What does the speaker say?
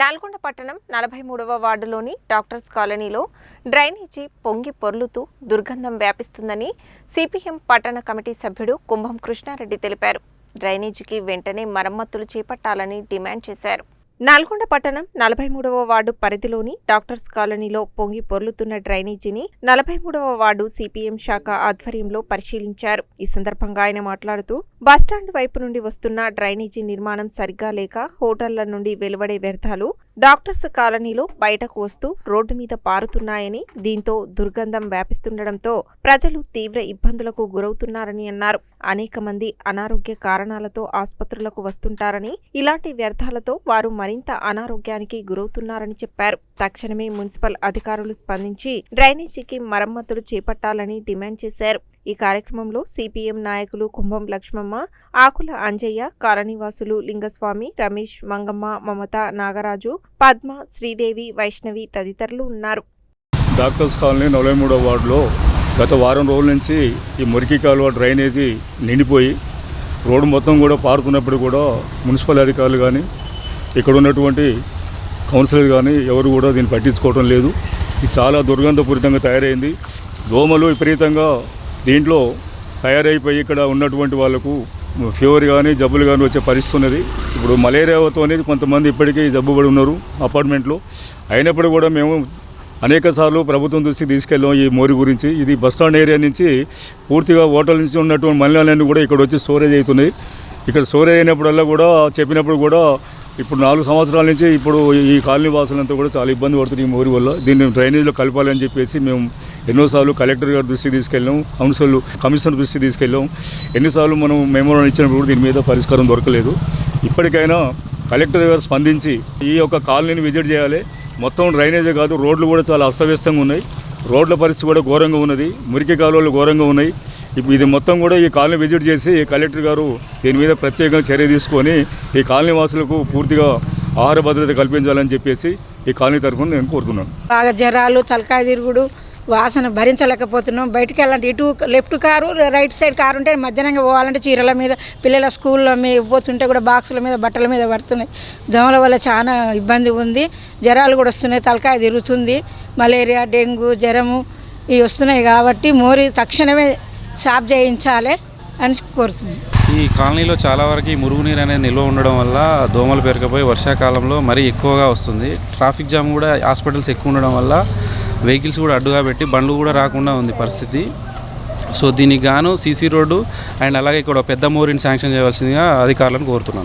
నల్గొండ పట్టణం నలభై మూడవ వార్డులోని డాక్టర్స్ కాలనీలో డ్రైనేజీ పొంగి పొర్లుతూ దుర్గంధం వ్యాపిస్తుందని సిపిఎం పట్టణ కమిటీ సభ్యుడు కుంభం కృష్ణారెడ్డి తెలిపారు. డ్రైనేజీకి వెంటనే మరమ్మతులు చేపట్టాలని డిమాండ్ చేశారు. నల్గొండ పట్టణం నలభై మూడవ వార్డు పరిధిలోని డాక్టర్స్ కాలనీలో పొంగి పొర్లుతున్న డ్రైనేజీని నలభై మూడవ వార్డు సిపిఎం శాఖ ఆధ్వర్యంలో పరిశీలించారు. ఈ సందర్భంగా ఆయన మాట్లాడుతూ బస్టాండ్ వైపు నుండి వస్తున్న డ్రైనేజీ నిర్మాణం సరిగ్గా లేక హోటళ్ళ నుండి వెలువడే వ్యర్థాలు డాక్టర్స్ కాలనీలో బయటకు వస్తూ రోడ్డు మీద పారుతున్నాయని దీంతో దుర్గంధం వ్యాపిస్తుండటంతో ప్రజలు తీవ్ర ఇబ్బందులకు గురవుతున్నారని అన్నారు. అనేక మంది అనారోగ్య కారణాలతో ఆసుపత్రులకు వస్తుంటారని ఇలాంటి వ్యర్థాలతో వారు మరింత అనారోగ్యానికి గురవుతున్నారని చెప్పారు. తక్షణమే మున్సిపల్ అధికారులు స్పందించి డ్రైనేజీకి మరమ్మతులు చేపట్టాలని డిమాండ్ చేశారు. ఈ కార్యక్రమంలో సిపిఎం నాయకులు కుంభం లక్ష్మమ్మ ఆకుల అంజయ్య కాలనీవాసులు లింగస్వామి రమేష్ మంగమ్మ మమత నాగరాజు పద్మ శ్రీదేవి వైష్ణవి తదితరులు ఉన్నారు. డాక్టర్స్ కాలనీ నలభై మూడో వార్డులో గత వారం రోజుల నుంచి ఈ మురికి కాలువ డ్రైనేజీ నిండిపోయి రోడ్డు మొత్తం కూడా పారుతున్నప్పుడు కూడా మున్సిపల్ అధికారులు కానీ ఇక్కడ ఉన్నటువంటి కౌన్సిలర్ కానీ ఎవరు కూడా దీన్ని పట్టించుకోవడం లేదు. ఇది చాలా దుర్గంధపూరితంగా తయారైంది. దోమలు విపరీతంగా దీంట్లో తయారైపోయి ఇక్కడ ఉన్నటువంటి వాళ్ళకు ఫీవర్ కానీ జబ్బులు కానీ వచ్చే పరిస్థితి ఉన్నది. ఇప్పుడు మలేరియాతోనే కొంతమంది ఇప్పటికీ జబ్బుపడి ఉన్నారు అపార్ట్మెంట్లో. అయినప్పుడు కూడా మేము అనేక సార్లు ప్రభుత్వం దృష్టికి తీసుకెళ్ళాం ఈ మోరి గురించి. ఇది బస్టాండ్ ఏరియా నుంచి పూర్తిగా హోటల్ నుంచి ఉన్నటువంటి మలినాలన్నీ కూడా ఇక్కడ వచ్చి స్టోరేజ్ అవుతున్నాయి. ఇక్కడ స్టోరేజ్ అయినప్పుడల్లా కూడా చెప్పినప్పుడు కూడా ఇప్పుడు నాలుగు సంవత్సరాల నుంచి ఇప్పుడు ఈ కాలనీ వాసులంతా కూడా చాలా ఇబ్బంది పడుతుంది ఈ మోరి వల్ల. దీన్ని డ్రైనేజ్లో కలపాలని చెప్పేసి మేము ఎన్నోసార్లు కలెక్టర్ గారి దృష్టికి తీసుకెళ్ళాం కౌన్సిల్ కమిషనర్ దృష్టికి తీసుకెళ్ళాం. ఎన్నిసార్లు మనం మెమోరం ఇచ్చినప్పుడు కూడా దీని మీద పరిష్కారం దొరకలేదు. ఇప్పటికైనా కలెక్టర్ గారు స్పందించి ఈ యొక్క కాలనీని విజిట్ చేయాలి. మొత్తం డ్రైనేజే కాదు రోడ్లు కూడా చాలా అస్తవ్యస్తంగా ఉన్నాయి. రోడ్ల పరిస్థితి కూడా ఘోరంగా ఉన్నది. మురికి కాలువలు ఘోరంగా ఉన్నాయి. ఇప్పుడు ఇది మొత్తం కూడా ఈ కాలనీ విజిట్ చేసి కలెక్టర్ గారు దీని మీద ప్రత్యేకంగా చర్య తీసుకొని ఈ కాలనీ వాసులకు పూర్తిగా ఆహార భద్రత కల్పించాలని చెప్పేసి ఈ కాలనీ తరఫున నేను కోరుతున్నాను. బాగా జ్వరాలు తలకాయ తిరుగుడు వాసన భరించలేకపోతున్నాం. బయటికి వెళ్ళాలంటే ఇటు left car right side car ఉంటే మధ్యాహ్నంగా పోవాలంటే చీరల మీద పిల్లల స్కూల్లో మీద పోతుంటే కూడా బాక్సుల మీద బట్టల మీద పడుతున్నాయి. దోమల వల్ల చాలా ఇబ్బంది ఉంది. జ్వరాలు కూడా వస్తున్నాయి. తలకాయ తిరుగుతుంది. మలేరియా డెంగ్యూ జ్వరము ఇవి వస్తున్నాయి కాబట్టి మోరీ తక్షణమే సాఫ్ చేయించాలి అని కోరుతుంది. ఈ కాలనీలో చాలా వరకు ఈ మురుగునీరు అనేది నిల్వ ఉండడం వల్ల దోమలు పెరగపోయి వర్షాకాలంలో మరీ ఎక్కువగా వస్తుంది. ట్రాఫిక్ జామ్ కూడా హాస్పిటల్స్ ఎక్కువ ఉండడం వల్ల వెహికల్స్ కూడా అడ్డుగా పెట్టి బండ్లు కూడా రాకుండా ఉంది పరిస్థితి. సో దీనికి గాను సీసీ రోడ్డు అండ్ అలాగే ఇక్కడ పెద్ద మోరిని శాంక్షన్ చేయవలసిందిగా అధికారులను కోరుతున్నాను.